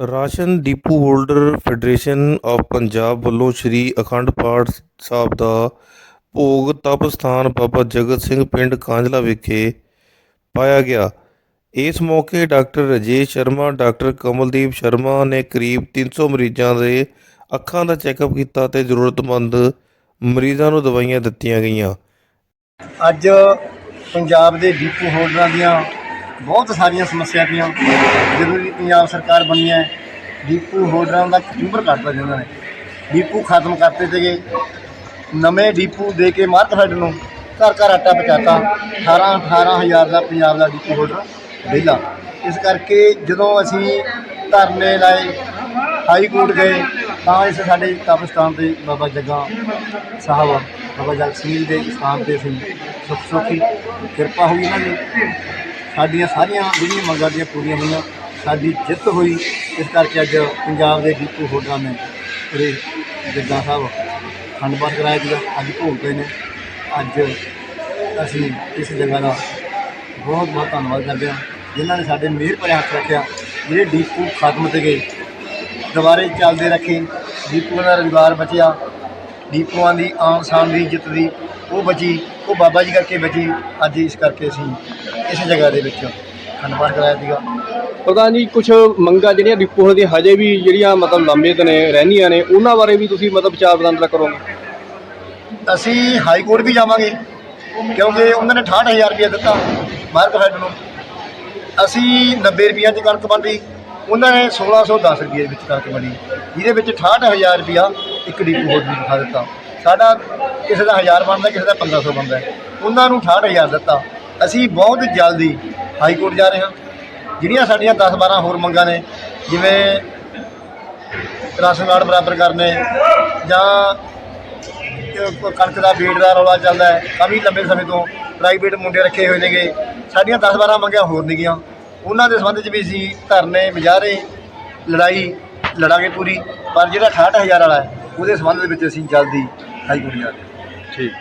Ration depot holder federation of Punjab ਵੱਲੋਂ ਸ੍ਰੀ ਅਖੰਡ ਪਾਠ ਸਾਹਿਬ ਦਾ ਭੋਗ ਤਪ ਸਥਾਨ ਬਾਬਾ ਜਗਤ ਸਿੰਘ ਪਿੰਡ ਕਾਂਝਲਾ ਵਿਖੇ ਪਾਇਆ ਗਿਆ। ਇਸ ਮੌਕੇ ਡਾਕਟਰ ਰਜੇਸ਼ ਸ਼ਰਮਾ, ਡਾਕਟਰ ਕਮਲਦੀਪ ਸ਼ਰਮਾ ਨੇ ਕਰੀਬ 300 ਮਰੀਜ਼ਾਂ ਦੇ ਅੱਖਾਂ ਦਾ ਚੈੱਕਅਪ ਕੀਤਾ ਤੇ ਜ਼ਰੂਰਤਮੰਦ ਮਰੀਜ਼ਾਂ ਨੂੰ ਦਵਾਈਆਂ ਦਿੱਤੀਆਂ ਗਈਆਂ। ਅੱਜ ਪੰਜਾਬ ਦੇ ਡੀਪੂ ਹੋਲਡਰਾਂ ਦੀਆਂ ਬਹੁਤ ਸਾਰੀਆਂ ਸਮੱਸਿਆ ਪਈਆਂ। ਜਦੋਂ ਦੀ ਪੰਜਾਬ ਸਰਕਾਰ ਬਣੀ ਹੈ, ਡੀਪੂ ਹੋਲਡਰਾਂ ਦਾ ਖੂਬਰ ਕੱਢਦਾ ਜੀ ਉਹਨਾਂ ਨੇ। ਡੀਪੂ ਖਤਮ ਕਰਤੇ ਸੀਗੇ। ਨਵੇਂ ਡੀਪੂ ਦੇ ਕੇ ਮਾਰਕਫੈਡ ਨੂੰ ਘਰ ਘਰ ਆਟਾ ਪਹੁੰਚਾਤਾ। 18 18000 ਦਾ ਪੰਜਾਬ ਦਾ ਡੀਪੂ ਹੋਲਡਰ ਵਿਹਲਾ। ਇਸ ਕਰਕੇ ਜਦੋਂ ਅਸੀਂ ਧਰਨੇ ਲਾਏ, ਹਾਈ ਕੋਰਟ ਗਏ, ਤਾਂ ਇਸ ਸਾਡੇ ਤਪਸਥਾਨ ਤੇ ਬਾਬਾ ਜੱਗਾ ਸਾਹਿਬ, ਬਾਬਾ ਜਗ ਸਿੰਘ ਦੇ ਸਥਾਨ ਤੇ ਅਸੀਂ ਸੁੱਖ ਸੁੱਖੀ ਕਿਰਪਾ ਹੋਈ ਇਹਨਾਂ ਦੀ। ਸਾਡੀਆਂ ਸਾਰੀਆਂ ਜਿਹੜੀਆਂ ਮੰਗਾਂ ਦੀਆਂ ਪੂਰੀਆਂ ਹੋਈਆਂ, ਸਾਡੀ ਜਿੱਤ ਹੋਈ, ਇਸ ਕਰਕੇ ਅੱਜ ਪੰਜਾਬ ਦੇ ਡੀਪੂ ਹੋਟਲਾਂ ਨੇ ਪੂਰੇ ਜੱਗਾ ਸਾਹਿਬ ਖੰਡ ਪਾਠ ਕਰਾਇਆ ਸੀਗਾ, ਅੱਜ ਭੋਗ ਪਏ ਨੇ। ਅੱਜ ਅਸੀਂ ਇਸ ਜਗ੍ਹਾ ਦਾ ਬਹੁਤ ਬਹੁਤ ਧੰਨਵਾਦ ਕਰਦੇ ਹਾਂ, ਜਿਨ੍ਹਾਂ ਨੇ ਸਾਡੇ ਮਿਹਰ ਭਰਿਆ ਹੱਥ ਰੱਖਿਆ, ਜਿਹੜੇ ਡੀਪੂ ਖਤਮ ਤੇ ਗਏ, ਦੁਬਾਰੇ ਚੱਲਦੇ ਰੱਖੇ ਡੀਪੂਆਂ ਦਾ ਰੁਜ਼ਗਾਰ ਬਚਿਆ ਡੀਪੂਆਂ ਦੀ ਆਨ ਸ਼ਾਨ ਦੀ ਇੱਜ਼ਤ ਦੀ ਉਹ ਬਚੀ ਉਹ ਬਾਬਾ ਜੀ ਕਰਕੇ ਬਚੀ ਅੱਜ ਇਸ ਕਰਕੇ ਅਸੀਂ ਇਸ ਜਗ੍ਹਾ ਦੇ ਵਿੱਚ ਖੰਡ ਪਾਠ ਕਰਾਇਆ ਸੀਗਾ। ਪ੍ਰਧਾਨ ਜੀ ਕੁਝ ਮੰਗਾਂ ਜਿਹੜੀਆਂ ਡਿਪੂ ਦੇ ਹਜੇ ਵੀ ਜਿਹੜੀਆਂ ਮਤਲਬ ਲੰਬੇ ਨੇ ਰਹਿੰਦੀਆਂ ਨੇ ਉਹਨਾਂ ਬਾਰੇ ਵੀ ਤੁਸੀਂ ਮਤਲਬ ਵਿਚਾਰ ਵਟਾਂਦਰਾ ਕਰੋਗੇ? ਅਸੀਂ ਹਾਈ ਕੋਰਟ ਵੀ ਜਾਵਾਂਗੇ ਕਿਉਂਕਿ ਉਹਨਾਂ ਨੇ 68000 ਰੁਪਏ ਦਿੱਤਾ ਮਾਰਕ ਫੈਡ ਨੂੰ। ਅਸੀਂ 90 ਰੁਪਈਆ ਦੀ ਕਣਕ ਵੰਡੀ ਉਹਨਾਂ ਨੇ 1610 ਰੁਪਏ ਵਿੱਚ ਕਣਕ ਵੰਡੀ ਜਿਹਦੇ ਵਿੱਚ 68000 ਰੁਪਇਆ ਇੱਕ ਡੀਪੂ ਹੋਰ ਵੀ ਦਿਖਾ ਦਿੱਤਾ। ਸਾਡਾ ਕਿਸੇ ਦਾ 1000 ਬਣਦਾ, ਕਿਸੇ ਦਾ 1500 ਬਣਦਾ। ਉਹਨਾਂ ਨੂੰ 68000 ਦਿੱਤਾ। ਅਸੀਂ ਬਹੁਤ ਜਲਦੀ ਹਾਈ ਕੋਰਟ ਜਾ ਰਹੇ ਹਾਂ। ਜਿਹੜੀਆਂ ਸਾਡੀਆਂ 10 12 ਹੋਰ ਮੰਗਾਂ ਨੇ, ਜਿਵੇਂ ਰਾਸ਼ਨ ਕਾਰਡ ਬਰਾਬਰ ਕਰਨੇ ਜਾਂ ਕਣਕ ਦਾ ਬੀੜ ਦਾ ਰੌਲਾ ਚੱਲਦਾ ਹੈ, ਕਾਫੀ ਲੰਬੇ ਸਮੇਂ ਤੋਂ ਪ੍ਰਾਈਵੇਟ ਮੁੰਡੇ ਰੱਖੇ ਹੋਏ ਨੇਗੇ। ਸਾਡੀਆਂ 10 12 ਮੰਗਾਂ ਹੋਰ ਨੇਗੀਆਂ। ਉਹਨਾਂ ਦੇ ਸੰਬੰਧ 'ਚ ਵੀ ਅਸੀਂ ਧਰਨੇ, ਮੁਜ਼ਾਹਰੇ ਲੜਾਈ ਲੜਾਂਗੇ ਪੂਰੀ। ਪਰ ਜਿਹੜਾ 68000 ਵਾਲਾ ਹੈ ਉਹਦੇ ਸੰਬੰਧ ਦੇ ਵਿੱਚ ਅਸੀਂ ਜਲਦੀ ਹਾਈ ਕੋਰਟ ਜਾ ਰਹੇ ਹਾਂ ਠੀਕ।